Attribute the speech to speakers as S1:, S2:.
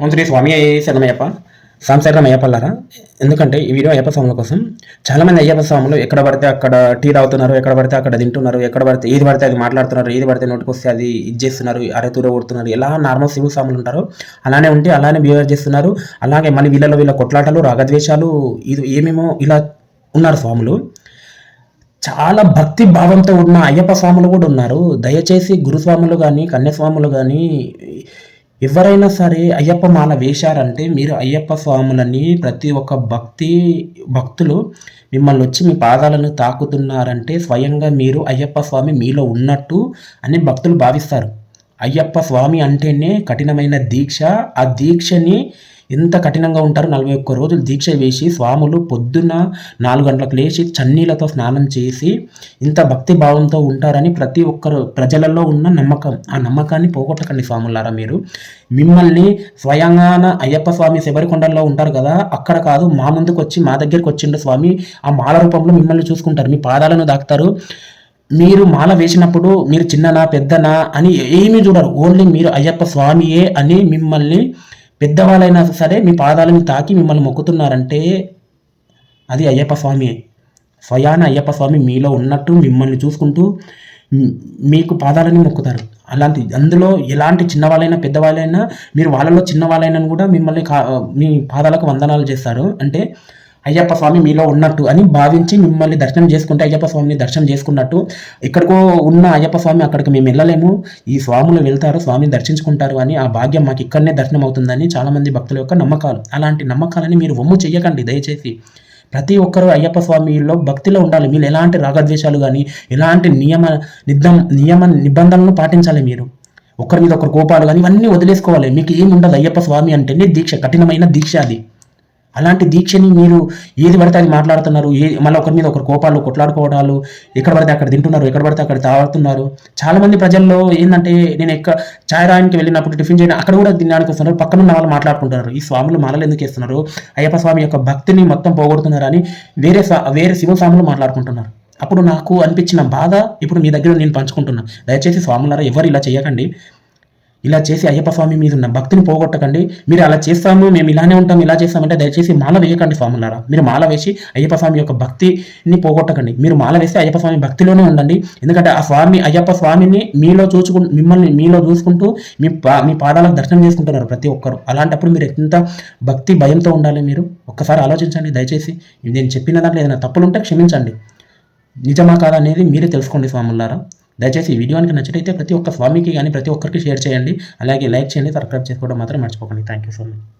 S1: ఓం శ్రీ స్వామి శరణమయ్యప్ప సాంశరణం అయ్యప్పలారా ఎందుకంటే ఈ వీడియో అయ్యప్ప స్వాముల కోసం చాలామంది అయ్యప్ప స్వాములు ఎక్కడ పడితే అక్కడ టీ తాగుతున్నారు ఎక్కడ పడితే అక్కడ తింటున్నారు ఎక్కడ పడితే ఏది పడితే అది మాట్లాడుతున్నారు ఏది పడితే నోటికొస్తే అది ఇది చేస్తున్నారు అరెతూర కొడుతున్నారు ఎలా నార్మల్ శివ స్వాములు ఉంటారో అలానే ఉంటే అలానే బిహేవ్ చేస్తున్నారు. అలాగే మళ్ళీ వీళ్ళలో వీళ్ళ కొట్లాటలు రాగద్వేషాలు ఇది ఏమేమో ఇలా ఉన్నారు స్వాములు. చాలా భక్తి భావంతో ఉన్న అయ్యప్ప స్వాములు కూడా ఉన్నారు. దయచేసి గురుస్వాములు కానీ కన్యస్వాములు కానీ ఎవరైనా సరే అయ్యప్ప మాల వేశారంటే మీరు అయ్యప్ప స్వాములని ప్రతి ఒక్క భక్తి భక్తులు మిమ్మల్ని వచ్చి మీ పాదాలను తాకుతున్నారంటే స్వయంగా మీరు అయ్యప్ప స్వామి మీలో ఉన్నట్టు అని భక్తులు భావిస్తారు. అయ్యప్ప స్వామి అంటేనే కఠినమైన దీక్ష. ఆ దీక్షని ఎంత కఠినంగా ఉంటారో. నలభై ఒక్క రోజులు దీక్ష వేసి స్వాములు పొద్దున్న నాలుగు గంటలకు లేచి చన్నీలతో స్నానం చేసి ఇంత భక్తి భావంతో ఉంటారని ప్రతి ఒక్కరు ప్రజలలో ఉన్న నమ్మకం. ఆ నమ్మకాన్ని పోగొట్టకండి స్వాములారా మీరు. మిమ్మల్ని స్వయంగాన అయ్యప్ప స్వామి శబరికొండల్లో ఉంటారు కదా అక్కడ కాదు మా ముందుకు వచ్చి మా దగ్గరికి వచ్చిండు స్వామి. ఆ మాల రూపంలో మిమ్మల్ని చూసుకుంటారు. మీ పాదాలను దాక్తారు. మీరు మాల వేసినప్పుడు మీరు చిన్ననా పెద్దనా అని ఏమీ చూడరు. ఓన్లీ మీరు అయ్యప్ప స్వామియే అని మిమ్మల్ని పెద్దవాళ్ళైనా సరే మీ పాదాలను తాకి మిమ్మల్ని మొక్కుతున్నారంటే అది అయ్యప్ప స్వామియే. స్వయాన అయ్యప్ప స్వామి మీలో ఉన్నట్టు మిమ్మల్ని చూసుకుంటూ మీకు పాదాలని మొక్కుతారు. అలాంటి అందులో ఎలాంటి చిన్నవాళ్ళైనా పెద్దవాళ్ళైనా మీరు వాళ్ళలో చిన్నవాళ్ళైనా కూడా మిమ్మల్ని కా మీ పాదాలకు వందనాలు చేస్తారు. అంటే అయ్యప్ప స్వామి మీలో ఉన్నట్టు అని భావించి మిమ్మల్ని దర్శనం చేసుకుంటే అయ్యప్ప స్వామిని దర్శనం చేసుకున్నట్టు ఎక్కడికో ఉన్న అయ్యప్ప స్వామి అక్కడికి మేము వెళ్ళలేము. ఈ స్వాములు వెళ్తారు స్వామిని దర్శించుకుంటారు అని ఆ భాగ్యం మాకు ఇక్కడనే దర్శనం అవుతుందని చాలామంది భక్తుల యొక్క నమ్మకాలు. అలాంటి నమ్మకాలని మీరు వమ్ము చెయ్యకండి దయచేసి. ప్రతి ఒక్కరూ అయ్యప్ప స్వామిలో భక్తిలో ఉండాలి. మీరు ఎలాంటి రాగద్వేషాలు కానీ ఎలాంటి నియమ నిద్దం నియమ నిబంధనలను పాటించాలి మీరు. ఒకరి మీద ఒకరు కోపాలు కానీ ఇవన్నీ వదిలేసుకోవాలి. మీకు ఏమి ఉండదు అయ్యప్ప స్వామి అంటేనే దీక్ష కఠినమైన దీక్ష అది. అలాంటి దీక్షని మీరు ఏది పడితే అది మాట్లాడుతున్నారు? ఏ మళ్ళీ ఒకరి మీద ఒకరు కోపాలు కొట్లాడుకోవడాలు ఎక్కడ పడితే అక్కడ తింటున్నారు ఎక్కడ పడితే అక్కడ తాగుతున్నారు. చాలామంది ప్రజల్లో ఏంటంటే నేను ఎక్కడ ఛాయరాయానికి వెళ్ళినప్పుడు టిఫిన్ చేయడం అక్కడ కూడా తినడానికి వస్తున్నారు. పక్కన ఉన్న వాళ్ళు మాట్లాడుకుంటున్నారు. ఈ స్వాములు మాలలు ఎందుకు వేస్తున్నారు? అయ్యప్ప స్వామి యొక్క భక్తిని మొత్తం పోగొడుతున్నారని వేరే వేరే శివ స్వాములు మాట్లాడుకుంటున్నారు. అప్పుడు నాకు అనిపించిన బాధ ఇప్పుడు మీ దగ్గర నేను పంచుకుంటున్నా. దయచేసి స్వాములారా ఎవరు ఇలా చేయకండి. ఇలా చేసి అయ్యప్ప స్వామి మీద ఉన్న భక్తిని పోగొట్టకండి. మీరు అలా చేస్తాము మేము ఇలానే ఉంటాం ఇలా చేస్తామంటే దయచేసి మాల వేయకండి స్వాములారా. మీరు మాల వేసి అయ్యప్ప స్వామి యొక్క భక్తిని పోగొట్టకండి. మీరు మాల వేస్తే అయ్యప్ప స్వామి భక్తిలోనే ఉండండి. ఎందుకంటే ఆ స్వామి అయ్యప్ప స్వామిని మీలో చూసుకు మిమ్మల్ని మీలో చూసుకుంటూ మీ పా మీ పాదాలకు దర్శనం చేసుకుంటున్నారు ప్రతి ఒక్కరు. అలాంటప్పుడు మీరు ఎంత భక్తి భయంతో ఉండాలి మీరు? ఒక్కసారి ఆలోచించండి. దయచేసి నేను చెప్పిన దాంట్లో ఏదైనా తప్పులుంటే క్షమించండి. నిజమా కాదా అనేది మీరే తెలుసుకోండి స్వాములారా. దయచేసి ఈ వీడియోనికి నచ్చినైతే ప్రతి ఒక్క స్వామికి కానీ ప్రతి ఒక్కరికి షేర్ చేయండి. అలాగే లైక్ చేయండి సబ్స్క్రైబ్ చేసుకోవడం మాత్రం మర్చిపోకండి. Thank you so much